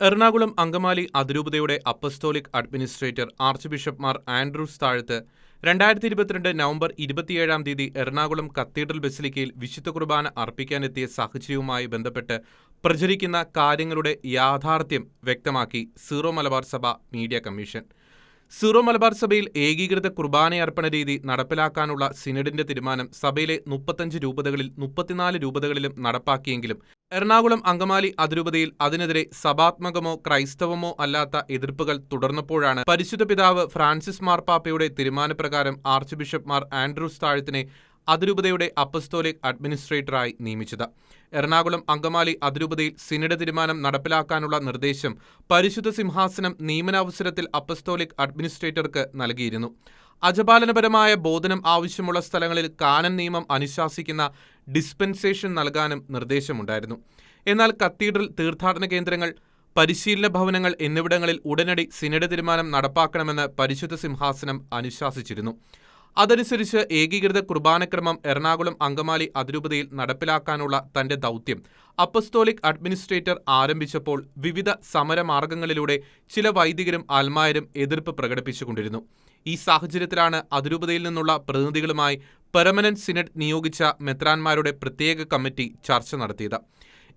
എറണാകുളം അങ്കമാലി അതിരൂപതയുടെ apostolic administrator archbishop Mar Andrews Thazhath രണ്ടായിരത്തി ഇരുപത്തിരണ്ട് നവംബർ ഇരുപത്തിയേഴാം തീയതി എറണാകുളം കത്തീഡ്രൽ ബസിലിക്കയിൽ വിശുദ്ധ കുർബാന അർപ്പിക്കാനെത്തിയ സാഹചര്യവുമായി ബന്ധപ്പെട്ട് പ്രചരിക്കുന്ന കാര്യങ്ങളുടെ യാഥാർത്ഥ്യം വ്യക്തമാക്കി സീറോ മലബാർ സഭ മീഡിയ കമ്മീഷൻ. സീറോ മലബാർ സഭയിൽ ഏകീകൃത കുർബാനയർപ്പണ രീതി നടപ്പിലാക്കാനുള്ള സിനഡിന്റെ തീരുമാനം സഭയിലെ മുപ്പത്തഞ്ച് രൂപതകളിൽ മുപ്പത്തിനാല് രൂപതകളിലും നടപ്പാക്കിയെങ്കിലും എറണാകുളം അങ്കമാലി അതിരൂപതയിൽ അതിനെതിരെ സഭാത്മകമോ ക്രൈസ്തവമോ അല്ലാത്ത എതിർപ്പുകൾ തുടർന്നപ്പോഴാണ് പരിശുദ്ധ പിതാവ് ഫ്രാൻസിസ് മാർപ്പാപ്പയുടെ തീരുമാനപ്രകാരം ആർച്ച് ബിഷപ്പ് മാർ ആൻഡ്രൂസ് താഴത്തിനെ അതിരൂപതയുടെ അപ്പസ്തോലിക് അഡ്മിനിസ്ട്രേറ്ററായി നിയമിച്ചത്. എറണാകുളം അങ്കമാലി അതിരൂപതയിൽ സിനഡ് തീരുമാനം നടപ്പിലാക്കാനുള്ള നിർദ്ദേശം പരിശുദ്ധ സിംഹാസനം നിയമനാവസരത്തിൽ അപ്പസ്തോലിക് അഡ്മിനിസ്ട്രേറ്റർക്ക് നൽകിയിരുന്നു. അജപാലനപരമായ ബോധനം ആവശ്യമുള്ള സ്ഥലങ്ങളിൽ കാനൻ നിയമം അനുശാസിക്കുന്ന ഡിസ്പെൻസേഷൻ നൽകാനും നിർദ്ദേശമുണ്ടായിരുന്നു. എന്നാൽ കത്തീഡ്രൽ തീർത്ഥാടന കേന്ദ്രങ്ങൾ പരിശീലന ഭവനങ്ങൾ എന്നിവിടങ്ങളിൽ ഉടനടി സിനഡ് തീരുമാനം നടപ്പാക്കണമെന്ന് പരിശുദ്ധ സിംഹാസനം അനുശാസിച്ചിരുന്നു. അതനുസരിച്ച് ഏകീകൃത കുർബാനക്രമം എറണാകുളം അങ്കമാലി അതിരൂപതയിൽ നടപ്പിലാക്കാനുള്ള തന്റെ ദൗത്യം. അപ്പസ്തോലിക് അഡ്മിനിസ്ട്രേറ്റർ ആരംഭിച്ചപ്പോൾ വിവിധ സമരമാർഗങ്ങളിലൂടെ ചില വൈദികരും അൽമായരും എതിർപ്പ് പ്രകടിപ്പിച്ചുകൊണ്ടിരുന്നു. ഈ സാഹചര്യത്തിലാണ് അതിരൂപതയിൽ നിന്നുള്ള പ്രതിനിധികളുമായി പെർമനന്റ് സിനഡ് നിയോഗിച്ച മെത്രാന്മാരുടെ പ്രത്യേക കമ്മിറ്റി ചർച്ച നടത്തിയത്.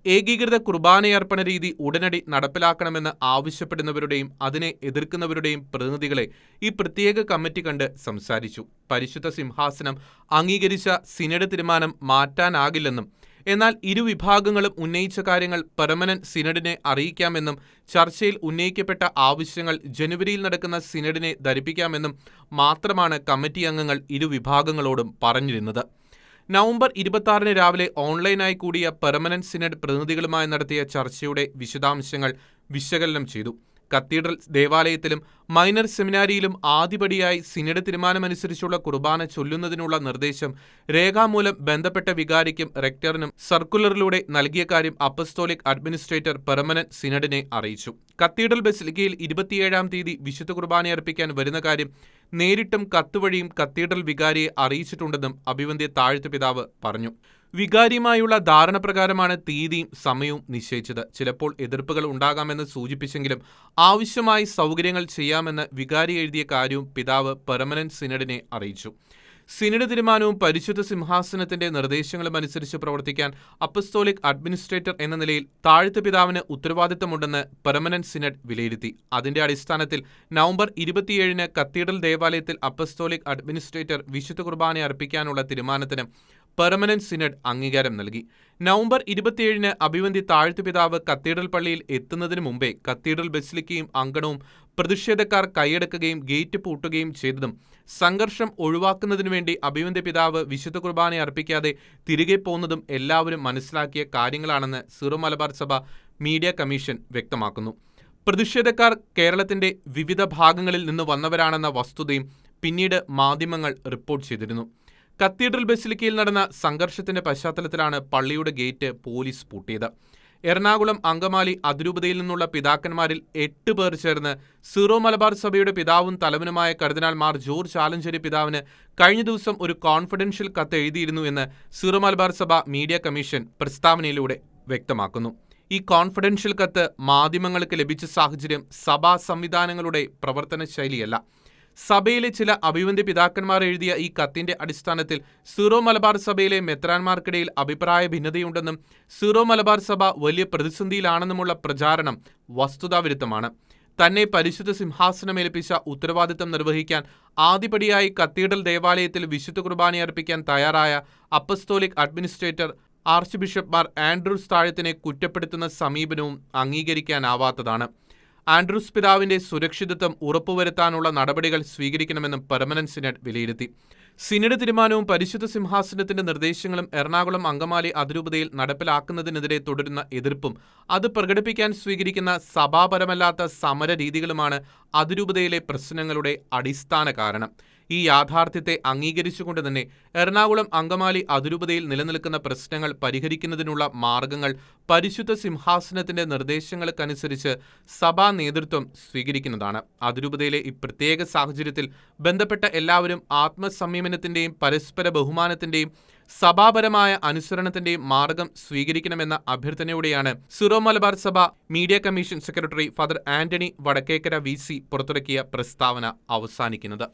ഏകീകൃത കുർബാനയർപ്പണ രീതി ഉടനടി നടപ്പിലാക്കണമെന്ന് ആവശ്യപ്പെടുന്നവരുടെയും അതിനെ എതിർക്കുന്നവരുടെയും പ്രതിനിധികളെ ഈ പ്രത്യേക കമ്മിറ്റി കണ്ട് സംസാരിച്ചു. പരിശുദ്ധ സിംഹാസനം അംഗീകരിച്ച സിനഡ് തീരുമാനം മാറ്റാനാകില്ലെന്നും എന്നാൽ ഇരുവിഭാഗങ്ങളും ഉന്നയിച്ച കാര്യങ്ങൾ പെർമനന്റ് സിനഡിനെ അറിയിക്കാമെന്നും ചർച്ചയിൽ ഉന്നയിക്കപ്പെട്ട ആവശ്യങ്ങൾ ജനുവരിയിൽ നടക്കുന്ന സിനഡിനെ ധരിപ്പിക്കാമെന്നും മാത്രമാണ് കമ്മിറ്റി അംഗങ്ങൾ ഇരുവിഭാഗങ്ങളോടും പറഞ്ഞിരുന്നത്. നവംബർ ഇരുപത്തിയാറിന് രാവിലെ ഓൺലൈനായി കൂടിയ പെർമനന്റ് സിനഡ് പ്രതിനിധികളുമായി നടത്തിയ ചർച്ചയുടെ വിശദാംശങ്ങൾ വിശകലനം ചെയ്തു. കത്തീഡ്രൽ ദേവാലയത്തിലും മൈനർ സെമിനാരിയിലും ആദ്യപടിയായി സിനഡ് തീരുമാനമനുസരിച്ചുള്ള കുർബാന ചൊല്ലുന്നതിനുള്ള നിർദ്ദേശം രേഖാമൂലം ബന്ധപ്പെട്ട വികാരിക്കും റെക്ടറിനും സർക്കുലറിലൂടെ നൽകിയ കാര്യം അപ്പസ്തോലിക് അഡ്മിനിസ്ട്രേറ്റർ പെർമനന്റ് സിനഡിനെ അറിയിച്ചു. കത്തീഡ്രൽ ബസിലിക്കയിൽ ഇരുപത്തിയേഴാം തീയതി വിശുദ്ധ കുർബാനയർപ്പിക്കാൻ വരുന്ന കാര്യം നേരിട്ടും കത്തുവഴിയും കത്തീഡ്രൽ വികാരിയെ അറിയിച്ചിട്ടുണ്ടെന്നും അഭിവന്ദ്യ താഴ്ത്തു പിതാവ് പറഞ്ഞു. വികാരിയുമായുള്ള ധാരണപ്രകാരമാണ് തീയതിയും സമയവും നിശ്ചയിച്ചത്. ചിലപ്പോൾ എതിർപ്പുകൾ ഉണ്ടാകാമെന്ന് സൂചിപ്പിച്ചെങ്കിലും ആവശ്യമായി സൗകര്യങ്ങൾ ചെയ്യാമെന്ന് വികാരി എഴുതിയ കാര്യവും പിതാവ് പെർമനന്റ് സിനഡിനെ അറിയിച്ചു. സിനഡ് തീരുമാനവും പരിശുദ്ധ സിംഹാസനത്തിന്റെ നിർദ്ദേശങ്ങളും അനുസരിച്ച് പ്രവർത്തിക്കാൻ അപ്പസ്തോലിക് അഡ്മിനിസ്ട്രേറ്റർ എന്ന നിലയിൽ താഴ്ത്ത പിതാവിന് ഉത്തരവാദിത്തമുണ്ടെന്ന് പെർമനന്റ് സിനഡ് വിലയിരുത്തി. അതിന്റെ അടിസ്ഥാനത്തിൽ നവംബർ ഇരുപത്തിയേഴിന് കത്തീഡ്രൽ ദേവാലയത്തിൽ അപ്പസ്തോലിക് അഡ്മിനിസ്ട്രേറ്റർ വിശുദ്ധ കുർബാന അർപ്പിക്കാനുള്ള തീരുമാനത്തിന് പെർമനന്റ് സിനഡ് അംഗീകാരം നൽകി. നവംബർ ഇരുപത്തിയേഴിന് അഭിവന്തി താഴ്ത്തുപിതാവ് കത്തീഡ്രൽ പള്ളിയിൽ എത്തുന്നതിന് മുമ്പേ കത്തീഡ്രൽ ബസിലിക്കയും അങ്കണവും പ്രതിഷേധക്കാർ കൈയടക്കുകയും ഗേറ്റ് പൂട്ടുകയും ചെയ്തതും. സംഘർഷം ഒഴിവാക്കുന്നതിനു വേണ്ടി അഭിവന്തി പിതാവ് വിശുദ്ധ കുർബാന അർപ്പിക്കാതെ തിരികെ പോകുന്നതും എല്ലാവരും മനസ്സിലാക്കിയ കാര്യങ്ങളാണെന്ന് സിറോ മലബാർ സഭ മീഡിയ കമ്മീഷൻ വ്യക്തമാക്കുന്നു. പ്രതിഷേധക്കാർ കേരളത്തിന്റെ വിവിധ ഭാഗങ്ങളിൽ നിന്ന് വന്നവരാണെന്ന വസ്തുതയും പിന്നീട് മാധ്യമങ്ങൾ റിപ്പോർട്ട് ചെയ്തിരുന്നു. കത്തീഡ്രൽ ബസിലിക്കയിൽ നടന്ന സംഘർഷത്തിന്റെ പശ്ചാത്തലത്തിലാണ് പള്ളിയുടെ ഗേറ്റ് പോലീസ് പൂട്ടിയത്. എറണാകുളം അങ്കമാലി അതിരൂപതയിൽ നിന്നുള്ള പിതാക്കന്മാരിൽ എട്ട് പേർ ചേർന്ന് സീറോ മലബാർ സഭയുടെ പിതാവും തലവനുമായ കർദിനാൾ മാർ ജോർജ് ആലഞ്ചേരി പിതാവിന് കഴിഞ്ഞ ദിവസം ഒരു കോൺഫിഡൻഷ്യൽ കത്ത് എഴുതിയിരുന്നു എന്ന് സീറോ മലബാർ സഭ മീഡിയ കമ്മീഷൻ പ്രസ്താവനയിലൂടെ വ്യക്തമാക്കുന്നു. ഈ കോൺഫിഡൻഷ്യൽ കത്ത് മാധ്യമങ്ങൾക്ക് ലഭിച്ച സാഹചര്യം സഭാ സംവിധാനങ്ങളുടെ പ്രവർത്തന ശൈലിയല്ല സഭയിലെ ചില അഭിവന്ദ്യ പിതാക്കന്മാർ എഴുതിയ ഈ കത്തിന്റെ അടിസ്ഥാനത്തിൽ സീറോ മലബാർ സഭയിലെ മെത്രാന്മാർക്കിടയിൽ അഭിപ്രായ ഭിന്നതയുണ്ടെന്നും സീറോ മലബാർ സഭ വലിയ പ്രതിസന്ധിയിലാണെന്നുമുള്ള പ്രചാരണം വസ്തുതാവിരുദ്ധമാണ്. തന്നെ പരിശുദ്ധ സിംഹാസനമേൽപ്പിച്ച ഉത്തരവാദിത്തം നിർവഹിക്കാൻ ആദ്യപടിയായി കത്തീഡ്രൽ ദേവാലയത്തിൽ വിശുദ്ധ കുർബാന അർപ്പിക്കാൻ തയ്യാറായ apostolic administrator archbishop Mar Andrews താഴത്തിനെ കുറ്റപ്പെടുത്തുന്ന സമീപനവും അംഗീകരിക്കാനാവാത്തതാണ്. ആൻഡ്രൂസ് പിതാവിന്റെ സുരക്ഷിതത്വം ഉറപ്പുവരുത്താനുള്ള നടപടികൾ സ്വീകരിക്കണമെന്നും പെർമനന്റ് സിനഡ് വിലയിരുത്തി. സിനഡ് തീരുമാനവും പരിശുദ്ധ സിംഹാസനത്തിന്റെ നിർദ്ദേശങ്ങളും എറണാകുളം അങ്കമാലി അതിരൂപതയിൽ നടപ്പിലാക്കുന്നതിനെതിരെ തുടരുന്ന എതിർപ്പും അത് പ്രകടിപ്പിക്കാൻ സ്വീകരിക്കുന്ന സഭാപരമല്ലാത്ത സമര രീതികളുമാണ് അതിരൂപതയിലെ പ്രശ്നങ്ങളുടെ അടിസ്ഥാന കാരണം. ഈ യാഥാർത്ഥ്യത്തെ അംഗീകരിച്ചുകൊണ്ട് തന്നെ എറണാകുളം അങ്കമാലി അതിരൂപതയിൽ നിലനിൽക്കുന്ന പ്രശ്നങ്ങൾ പരിഹരിക്കുന്നതിനുള്ള മാർഗങ്ങൾ പരിശുദ്ധ സിംഹാസനത്തിന്റെ നിർദ്ദേശങ്ങൾക്കനുസരിച്ച് സഭാ നേതൃത്വം സ്വീകരിക്കുന്നതാണ്. അതിരൂപതയിലെ ഈ പ്രത്യേക സാഹചര്യത്തിൽ ബന്ധപ്പെട്ട എല്ലാവരും ആത്മസംയമനത്തിന്റെയും പരസ്പര ബഹുമാനത്തിന്റെയും സഭാപരമായ അനുസരണത്തിന്റെയും മാർഗം സ്വീകരിക്കണമെന്ന അഭ്യർത്ഥനയോടെയാണ് സിറോ മലബാർ സഭ media commission secretary father Antony Vadakkekara V C പുറത്തിറക്കിയ പ്രസ്താവന അവസാനിക്കുന്നത്.